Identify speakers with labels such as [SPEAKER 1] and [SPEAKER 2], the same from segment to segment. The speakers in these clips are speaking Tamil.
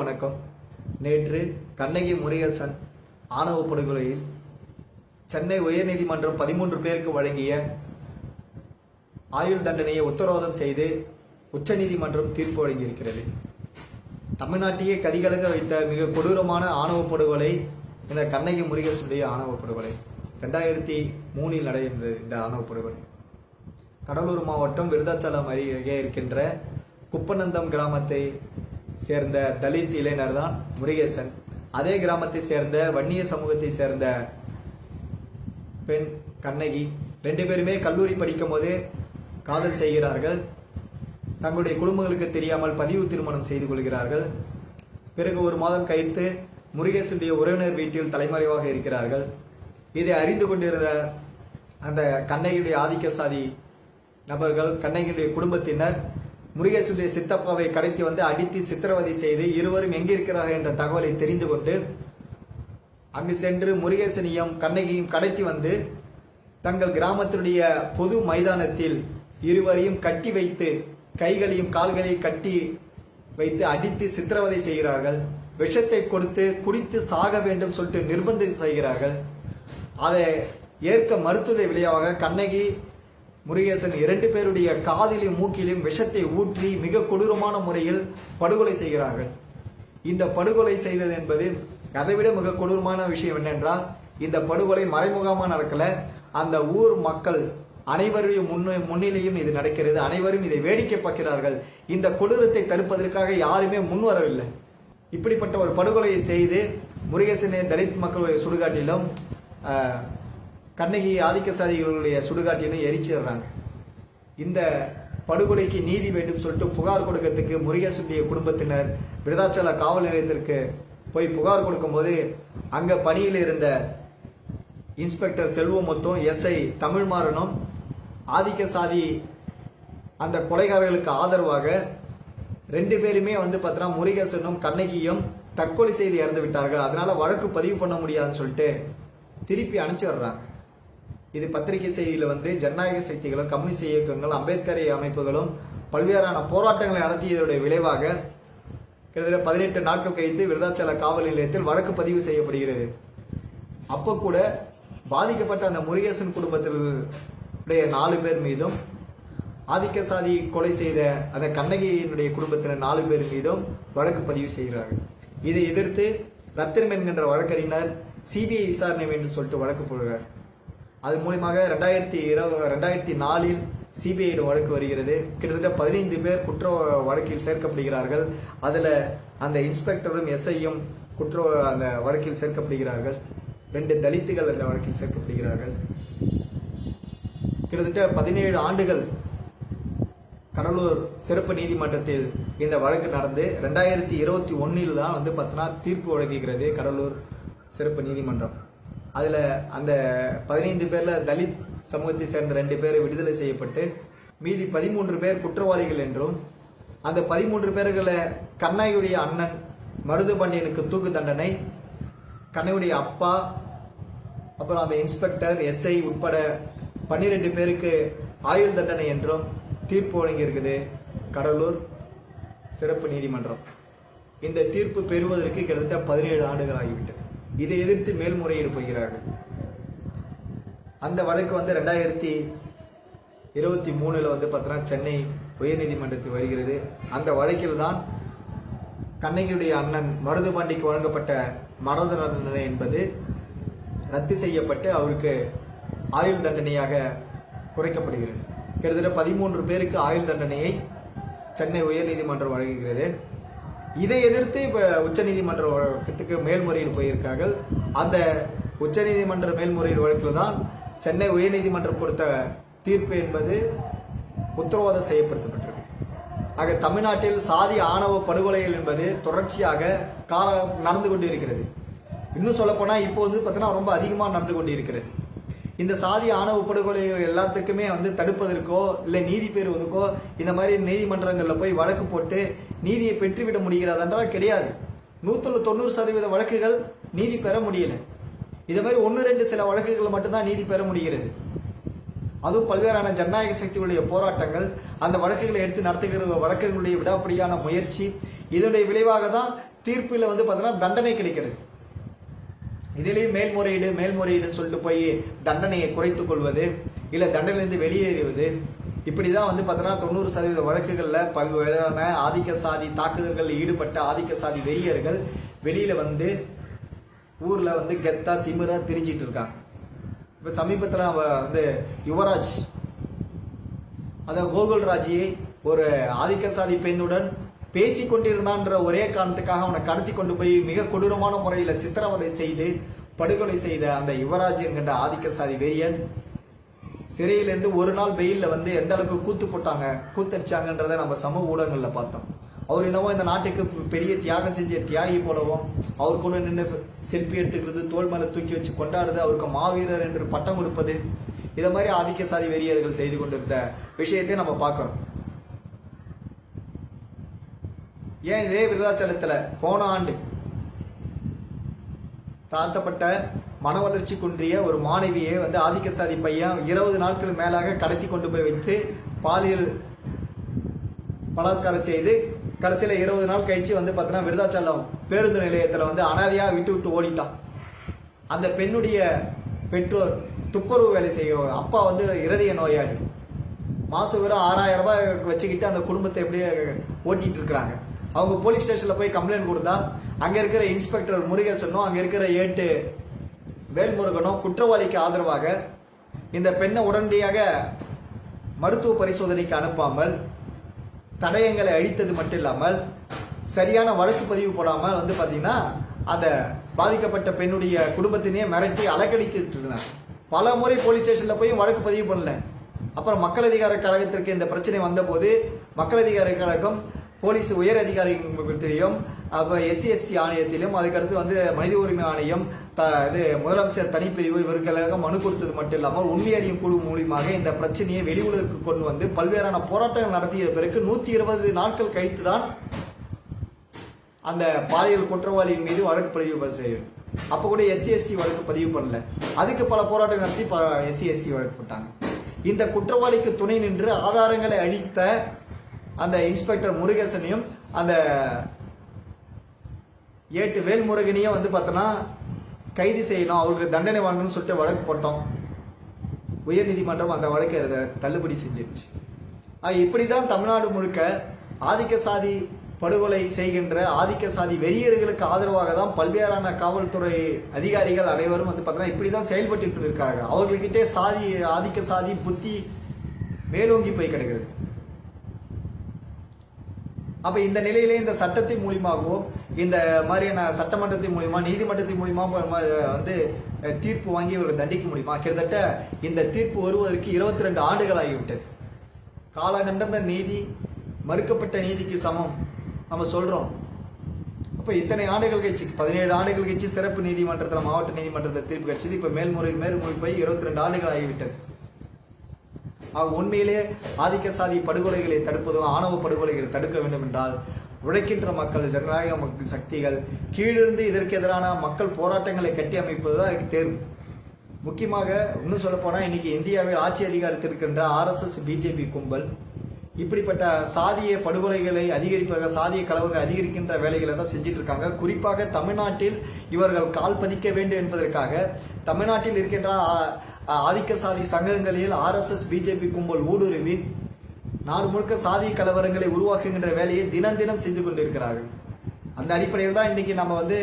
[SPEAKER 1] அனைவருக்கும் வணக்கம். நேற்று கண்ணகி முருகேசன் ஆணவ படுகொலையில் சென்னை உயர்நீதிமன்றம் பதிமூன்று பேருக்கு வழங்கிய ஆயுள் தண்டனையை உத்தரவாதம் செய்து உச்சநீதிமன்றம் தீர்ப்பு வழங்கியிருக்கிறது. தமிழ்நாட்டையே கதிகலக வைத்த மிக கொடூரமான ஆணவ படுகொலை இந்த கண்ணகி முருகேசனுடைய ஆணவ படுகொலை. ரெண்டாயிரத்தி மூணில் நடைபெற்றது இந்த ஆணவ படுகொலை. கடலூர் மாவட்டம் விருதாச்சலம் அருகே இருக்கின்ற குப்பநந்தம் கிராமத்தை சேர்ந்த தலித் இளைஞர் தான் முருகேசன். அதே கிராமத்தை சேர்ந்த வன்னிய சமூகத்தை சேர்ந்த பெண் கண்ணகி. ரெண்டு பேருமே கல்லூரி படிக்கும் போதே காதல் செய்கிறார்கள். தங்களுடைய குடும்பங்களுக்கு தெரியாமல் பதிவு திருமணம் செய்து கொள்கிறார்கள். பிறகு ஒரு மாதம் கழித்து முருகேசனுடைய உறவினர் வீட்டில் தலைமறைவாக இருக்கிறார்கள். இதை அறிந்து கொண்டிருந்த அந்த கண்ணகியுடைய ஆதிக்க சாதி நபர்கள் கண்ணகியுடைய குடும்பத்தினர் முருகேசுடைய சித்தப்பாவை கடத்தி வந்து அடித்து சித்திரவதை செய்து இருவரும் எங்கிருக்கிறார்கள் என்ற தகவலை தெரிந்து கொண்டு அங்கு சென்று முருகேசனையும் கண்ணகியும் கடத்தி வந்து தங்கள் கிராமத்தினுடைய பொது மைதானத்தில் இருவரையும் கட்டி வைத்து கைகளையும் கால்களையும் கட்டி வைத்து அடித்து சித்திரவதை செய்கிறார்கள். விஷத்தை கொடுத்து குடித்து சாக வேண்டும் சொல்லிட்டு நிர்பந்தம் செய்கிறார்கள். அதை ஏற்க மறுத்துடைய விளைவாக கண்ணகி முருகேசன் இரண்டு பேருடைய காதிலும் மூக்கிலும் விஷத்தை ஊற்றி மிக கொடூரமான முறையில் படுகொலை செய்கிறார்கள். இந்த படுகொலை செய்தது என்பது அதைவிட மிக கொடூரமான விஷயம் என்னென்றால் இந்த படுகொலை மறைமுகமாக நடக்கல. அந்த ஊர் மக்கள் அனைவரையும் முன்னு முன்னிலையும் இது நடக்கிறது. அனைவரும் இதை வேடிக்கை பார்க்கிறார்கள். இந்த கொடூரத்தை தடுப்பதற்காக யாருமே முன் வரவில்லை. இப்படிப்பட்ட ஒரு படுகொலையை செய்து முருகேசனை தலித் மக்களுடைய சுடுகாட்டிலும் கண்ணகி ஆதிக்க சாதிகளுடைய எரிச்சிடுறாங்க. இந்த படுகொலைக்கு நீதி வேண்டும் சொல்லிட்டு புகார் கொடுக்கறதுக்கு முருகேசனுடைய குடும்பத்தினர் விருதாச்சல காவல் நிலையத்திற்கு போய் புகார் கொடுக்கும்போது அங்க பணியில் இருந்த இன்ஸ்பெக்டர் செல்வமுத்தும் எஸ்ஐ தமிழ்மாறனும் ஆதிக்க சாதி அந்த கொலைகாரர்களுக்கு ஆதரவாக ரெண்டு பேருமே வந்து பார்த்தோன்னா முருகேசனும் கண்ணகியும் தற்கொலை செய்து இறந்து விட்டார்கள் அதனால வழக்கு பதிவு பண்ண முடியாதுன்னு சொல்லிட்டு திருப்பி அனுப்பிச்சிடுறாங்க. இது பத்திரிகை செய்தியில் வந்து ஜனநாயக சக்திகளும் கம்யூனிஸ்ட் இயக்கங்கள் அம்பேத்கர் அமைப்புகளும் பல்வேறான போராட்டங்களை நடத்தியதோடைய விளைவாக கிட்டத்தட்ட பதினெட்டு நாட்கள் கழித்து விருதாச்சல காவல் நிலையத்தில் வழக்கு பதிவு செய்யப்படுகிறது. அப்போ கூட பாதிக்கப்பட்ட அந்த முருகேசன் குடும்பத்தில் உடைய நாலு பேர் மீதும் ஆதிக்க சாதி கொலை செய்த அந்த கண்ணகியினுடைய குடும்பத்தினர் நாலு பேர் மீதும் வழக்கு பதிவு செய்கிறார்கள். இதை எதிர்த்து ரத்தினம் என்கின்ற வழக்கறிஞர் சிபிஐ விசாரணை வேண்டும் சொல்லிட்டு வழக்கு போடுகிறார். அது மூலியமாக ரெண்டாயிரத்தி இரவு ரெண்டாயிரத்தி நாலில் சிபிஐடு வழக்கு வருகிறது. கிட்டத்தட்ட பதினைந்து பேர் குற்ற வழக்கில் சேர்க்கப்படுகிறார்கள். அதில் அந்த இன்ஸ்பெக்டரும் எஸ்ஐயும் குற்ற அந்த வழக்கில் சேர்க்கப்படுகிறார்கள். ரெண்டு தலித்துகள் அந்த வழக்கில் சேர்க்கப்படுகிறார்கள். கிட்டத்தட்ட பதினேழு ஆண்டுகள் கடலூர் சிறப்பு நீதிமன்றத்தில் இந்த வழக்கு நடந்து ரெண்டாயிரத்தி இருபத்தி ஒன்னில் தான் வந்து பார்த்தோன்னா தீர்ப்பு வழங்குகிறது கடலூர் சிறப்பு நீதிமன்றம். அதில் அந்த பதினைந்து பேரில் தலித் சமூகத்தை சேர்ந்த ரெண்டு பேர் விடுதலை செய்யப்பட்டு மீதி பதிமூன்று பேர் குற்றவாளிகள் என்றும் அந்த பதிமூன்று பேர்களை கண்ணாயுடைய அண்ணன் மருது பாண்டியனுக்கு தூக்கு தண்டனை கண்ணையுடைய அப்பா அப்புறம் அந்த இன்ஸ்பெக்டர் எஸ்ஐ உட்பட பன்னிரெண்டு பேருக்கு ஆயுள் தண்டனை என்றும் தீர்ப்பு வழங்கியிருக்குது கடலூர் சிறப்பு நீதிமன்றம். இந்த தீர்ப்பு பெறுவதற்கு கிட்டத்தட்ட பதினேழு ஆண்டுகள் ஆகிவிட்டது. இதை எதிர்த்து மேல்முறையீடு போகிறார்கள். அந்த வழக்கு வந்து ரெண்டாயிரத்தி இருபத்தி மூணில் வந்து பார்த்தோன்னா சென்னை உயர்நீதிமன்றத்தில் வருகிறது. அந்த வழக்கில் தான் கண்ணகியுடைய அண்ணன் மருதுபாண்டிக்கு வழங்கப்பட்ட மரண தண்டனை என்பது ரத்து செய்யப்பட்டு அவருக்கு ஆயுள் தண்டனையாக குறைக்கப்படுகிறது. கிட்டத்தட்ட பதிமூன்று பேருக்கு ஆயுள் தண்டனையை சென்னை உயர்நீதிமன்றம் வழங்குகிறது. இதை எதிர்த்து இப்போ உச்சநீதிமன்ற வழக்கத்துக்கு மேல்முறையீடு போயிருக்கார்கள். அந்த உச்சநீதிமன்ற மேல்முறையீடு வழக்கில் தான் சென்னை உயர்நீதிமன்றம் கொடுத்த தீர்ப்பு என்பது உத்தரவாதம் செய்யப்படுத்தப்பட்டிருக்கு. ஆக தமிழ்நாட்டில் சாதி ஆணவ படுகொலைகள் என்பது தொடர்ச்சியாக கால நடந்து கொண்டு இருக்கிறது இன்னும் சொல்லப்போனால் இப்போ வந்து பார்த்தீங்கன்னா ரொம்ப அதிகமாக நடந்து கொண்டு இருக்கிறது இந்த சாதி ஆணவ படுகொலைகள் எல்லாத்துக்குமே வந்து தடுப்பதற்கோ இல்லை நீதி பெறுவதற்கோ இந்த மாதிரி நீதிமன்றங்களில் போய் வழக்கு போட்டு நீதியை பெற்றுவிட முடிகிறதென்றால் கிடையாது. நூற்றுல தொண்ணூறு சதவீத வழக்குகள் நீதி பெற முடியல. இது மாதிரி ஒன்று ரெண்டு சில வழக்குகள் மட்டும்தான் நீதி பெற முடிகிறது. அதுவும் பல்வேறான ஜனநாயக சக்திகளுடைய போராட்டங்கள் அந்த வழக்குகளை எடுத்து நடத்துகிற வழக்குகளுடைய விடாப்படியான முயற்சி இதனுடைய விளைவாக தான் தீர்ப்பில் வந்து பார்த்தீங்கன்னா தண்டனை கிடைக்கிறது. இதுலேயும் மேல்முறையீடு மேல்முறையீடுன்னு சொல்லிட்டு போய் தண்டனையை குறைத்துக் கொள்வது இல்லை தண்டனையிலிருந்து வெளியேறுவது இப்படி தான் வந்து பார்த்தோன்னா தொண்ணூறு சதவீத வழக்குகளில் பல்வேறான ஆதிக்க சாதி தாக்குதல்களில் ஈடுபட்ட ஆதிக்க சாதி வெறியர்கள் வெளியில் வந்து ஊரில் வந்து கெத்தா திமிரா திரிஞ்சிட்டு இருக்காங்க. இப்போ சமீபத்தில் அவ வந்து யுவராஜ் அந்த கோகுல்ராஜியை ஒரு ஆதிக்க சாதி பெண்ணுடன் பேசி கொண்டிருந்தான்ற ஒரே காரணத்துக்காக அவனை கடத்தி கொண்டு போய் மிக கொடூரமான முறையில் சித்திரவதை செய்து படுகொலை செய்த அந்த யுவராஜ் என்கின்ற ஆதிக்க சாதி வெறியன் சிறையிலேருந்து ஒரு நாள் வெயிலில் வந்து எந்த அளவுக்கு கூத்து போட்டாங்க கூத்தடிச்சாங்கன்றதை நம்ம சமூக ஊடகங்களில் பார்த்தோம். அவர் என்னவோ இந்த நாட்டுக்கு பெரிய தியாகம் செஞ்ச தியாகி போலவும் அவர் கூட நின்று செல்ஃபி எடுத்துக்கிறது தோல் மேலே தூக்கி வச்சு கொண்டாடுறது அவருக்கு மாவீரர் என்று பட்டம் கொடுப்பது இதை மாதிரி ஆதிக்க சாதி வெறியர்கள் செய்து கொண்டிருந்த விஷயத்தை நம்ம பார்க்குறோம். ஏன் இதே விருதாச்சலத்தில் போன ஆண்டு தாழ்த்தப்பட்ட மன வளர்ச்சி குன்றிய ஒரு மாணவியை வந்து ஆதிக்க சாதி பையன் இருபது நாட்கள் மேலாக கடத்தி கொண்டு போய் வைத்து பாலியல் பலாத்காரம் செய்து கடைசியில் இருபது நாள் கழிச்சு வந்து பார்த்தீங்கன்னா விருதாச்சலம் பேருந்து நிலையத்தில் வந்து அனாதையாக விட்டு விட்டு ஓடிட்டான். அந்த பெண்ணுடைய பெற்றோர் துப்புரவு வேலை செய்கிறவர். அப்பா வந்து இருதய நோயாளி. மாதம் வெறும் ஆறாயிரம் ரூபாய் வச்சுக்கிட்டு அந்த குடும்பத்தை எப்படியே ஓட்டிகிட்டு இருக்கிறாங்க. அவங்க போலீஸ் ஸ்டேஷன்ல போய் கம்ப்ளைண்ட் கொடுத்தா அங்க இருக்கிற இன்ஸ்பெக்டர் முருகேசனும் அங்க இருக்கிற ஏட்டு வேல்முருகனும் குற்றவாளிக்கு ஆதரவாக இந்த பெண்ணை உடனடியாக மருத்துவ பரிசோதனைக்கு அனுப்பாமல் தடயங்களை அழித்தது மட்டும் இல்லாமல் சரியான வழக்கு பதிவு போடாமல் வந்து பார்த்தீங்கன்னா அதை பாதிக்கப்பட்ட பெண்ணுடைய குடும்பத்தினையே மிரட்டி அலக்கடிக்கிட்டு இருந்தாங்க பல முறை போலீஸ் ஸ்டேஷன்ல போய் வழக்கு பதிவு பண்ணல. அப்புறம் மக்கள் அதிகார கழகத்திற்கு இந்த பிரச்சனை வந்தபோது மக்கள் அதிகார கழகம் போலீஸ் உயர் அதிகாரிகளிடம் அப்போ எஸ்சி எஸ்டி ஆணையத்திலும் அதுக்கடுத்து வந்து மனித உரிமை ஆணையம் த இது முதலமைச்சர் தனிப்பிரிவு இவர்களுக்காக மனு கொடுத்தது மட்டும் இல்லாமல் உண்மை அறியும் குழு மூலியமாக இந்த பிரச்சனையை வெளி உலகிற்கு கொண்டு வந்து பல்வேறான போராட்டங்கள் நடத்திய பிறகு நூற்றி இருபது நாட்கள் கழித்து தான் அந்த பாலியல் குற்றவாளியின் மீது வழக்கு பதிவு செய்யும் அப்போ கூட எஸ்சி எஸ்டி வழக்கு பதிவு பண்ணல. அதுக்கு பல போராட்டங்கள் நடத்தி எஸ்சி எஸ்டி வழக்கு போட்டாங்க. இந்த குற்றவாளிக்கு துணை நின்று ஆதாரங்களை அழித்த அந்த இன்ஸ்பெக்டர் முருகேசனையும் அந்த ஏட்டு வேல்முருகனையும் வந்து பார்த்தோன்னா கைது செய்யணும் அவருக்கு தண்டனை வாங்கணும்னு சொல்லிட்டு வழக்கு போட்டோம். உயர்நீதிமன்றம் அந்த வழக்கை தள்ளுபடி செஞ்சிருச்சு. இப்படி தான் தமிழ்நாடு முழுக்க ஆதிக்க சாதி படுகொலை செய்கின்ற ஆதிக்க சாதி வெறியர்களுக்கு ஆதரவாக தான் பல்வேறான காவல்துறை அதிகாரிகள் அனைவரும் வந்து பார்த்தீங்கன்னா இப்படி தான் செயல்பட்டு இருக்காங்க அவர்கள்கிட்டே சாதி ஆதிக்க சாதி புத்தி மேலோங்கி போய் கிடக்குது. அப்ப இந்த நிலையிலே இந்த சட்டத்தின் மூலியமாகவும் இந்த மாதிரியான சட்டமன்றத்தின் மூலியமா நீதிமன்றத்தின் மூலியமா வந்து தீர்ப்பு வாங்கி இவர்கள் தண்டிக்க முடியுமா? கிட்டத்தட்ட இந்த தீர்ப்பு வருவதற்கு இருபத்தி ரெண்டு ஆண்டுகள் ஆகிவிட்டது காலகண்டந்த நீதி மறுக்கப்பட்ட நீதிக்கு சமம். நம்ம சொல்றோம். அப்போ இத்தனை ஆண்டுகள் கழிச்சு பதினேழு ஆண்டுகள் கழிச்சு சிறப்பு நீதிமன்றத்தில் மாவட்ட நீதிமன்றத்தில் தீர்ப்பு கிடைச்சது. இப்போ மேல்முறை மேல்முறை போய் இருபத்தி ரெண்டு ஆண்டுகள் ஆகிவிட்டது. உண்மையிலே ஆதிக்க சாதி படுகொலைகளை தடுப்பதும் ஆணவ படுகொலைகளை தடுக்க வேண்டும் என்றால் உழைக்கின்ற மக்கள் ஜனநாயக மக்கள் சக்திகள் கீழிருந்து இதற்கு எதிரான மக்கள் போராட்டங்களை கட்டி அமைப்பது தான் அதுக்கு தேர்வு. முக்கியமாக இன்னும் சொல்லப்போனால் இன்றைக்கி இந்தியாவில் ஆட்சி அதிகாரத்தில் இருக்கின்ற ஆர்எஸ்எஸ் பிஜேபி கும்பல் இப்படிப்பட்ட சாதிய படுகொலைகளை அதிகரிப்பதாக சாதிய கலவரங்களை அதிகரிக்கின்ற வேலைகளை தான் செஞ்சுட்டு இருக்காங்க குறிப்பாக தமிழ்நாட்டில் இவர்கள் கால் பதிக்க வேண்டும் என்பதற்காக தமிழ்நாட்டில் இருக்கின்ற ஆதிக்கசாதி சங்கங்களில் ஆர்எஸ்எஸ் பிஜேபி கும்பல் ஊடுருவி நாடு முழுக்க சாதி கலவரங்களை உருவாக்குகின்ற வேலையை தினம் தினம் செய்து கொண்டிருக்கிறார்கள். அந்த அடிப்படையில் தான் இன்னைக்கு நம்ம வந்து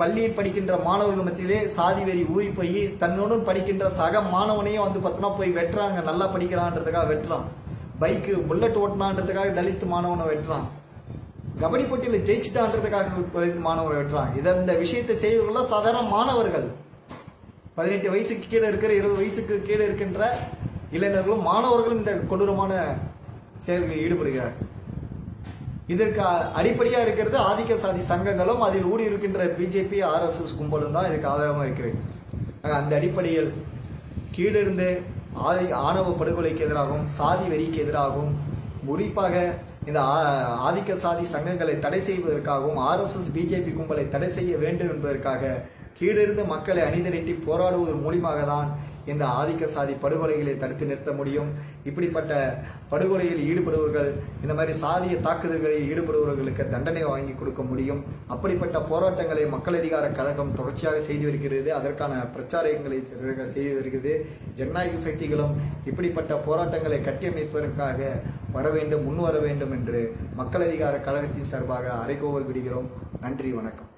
[SPEAKER 1] பள்ளியில் படிக்கின்ற மாணவர்கள் மத்தியிலே சாதி வெறி ஊறி போய் தன்னுடன் படிக்கின்ற சக மாணவனையும் வந்து பார்த்தோன்னா போய் வெட்டுறாங்க. நல்லா படிக்கிறான்றதுக்காக வெட்டுறான். பைக்கு புல்லட் ஓட்டினான்றதுக்காக தலித்து மாணவனை வெட்டுறான். கபடி போட்டியில் ஜெயிச்சிட்டான்றதுக்காக தலித்து மாணவனை வெட்டுறான். இதை இந்த விஷயத்தை செய்வர்கள்லாம் சாதாரண மாணவர்கள். பதினெட்டு வயசுக்கு கீழே இருக்கிற இருபது வயசுக்கு கீழே இருக்கின்ற இளைஞர்களும் மாணவர்களும் இந்த கொடூரமான செயல்களில் ஈடுபடுகிறார். இதற்கு அடிப்படையாக இருக்கிறது ஆதிக்க சாதி சங்கங்களும் அதில் ஊடி இருக்கின்ற பிஜேபி ஆர்எஸ்எஸ் கும்பலும் தான் இதுக்கு ஆதாரமாக இருக்கிறது. அந்த அடிப்படையில் கீழிருந்து ஆதி ஆணவ படுகொலைக்கு எதிராகவும் சாதி வெறிக்கு எதிராகவும் குறிப்பாக இந்த ஆ- ஆதிக்க சாதி சங்கங்களை தடை செய்வதற்காகவும் ஆர்எஸ்எஸ் பிஜேபி கும்பலை தடை செய்ய வேண்டும் என்பதற்காக கீழிருந்து மக்களை அணிதிரட்டி போராடுவதன் மூலியமாக தான் இந்த ஆதிக்க சாதி படுகொலைகளை தடுத்து நிறுத்த முடியும். இப்படிப்பட்ட படுகொலையில் ஈடுபடுபவர்கள் இந்த மாதிரி சாதிய தாக்குதல்களில் ஈடுபடுபவர்களுக்கு தண்டனை வாங்கி கொடுக்க முடியும். அப்படிப்பட்ட போராட்டங்களை மக்கள் அதிகார கழகம் தொடர்ச்சியாக செய்து வருகிறது. அதற்கான பிரச்சாரங்களை செய்து வருகிறது. ஜனநாயக சக்திகளும் இப்படிப்பட்ட போராட்டங்களை கட்டியமைப்பதற்காக வர வேண்டும் முன் வர வேண்டும் என்று மக்கள் அதிகார கழகத்தின் சார்பாக அறைகோவல் விடுகிறோம். நன்றி வணக்கம்.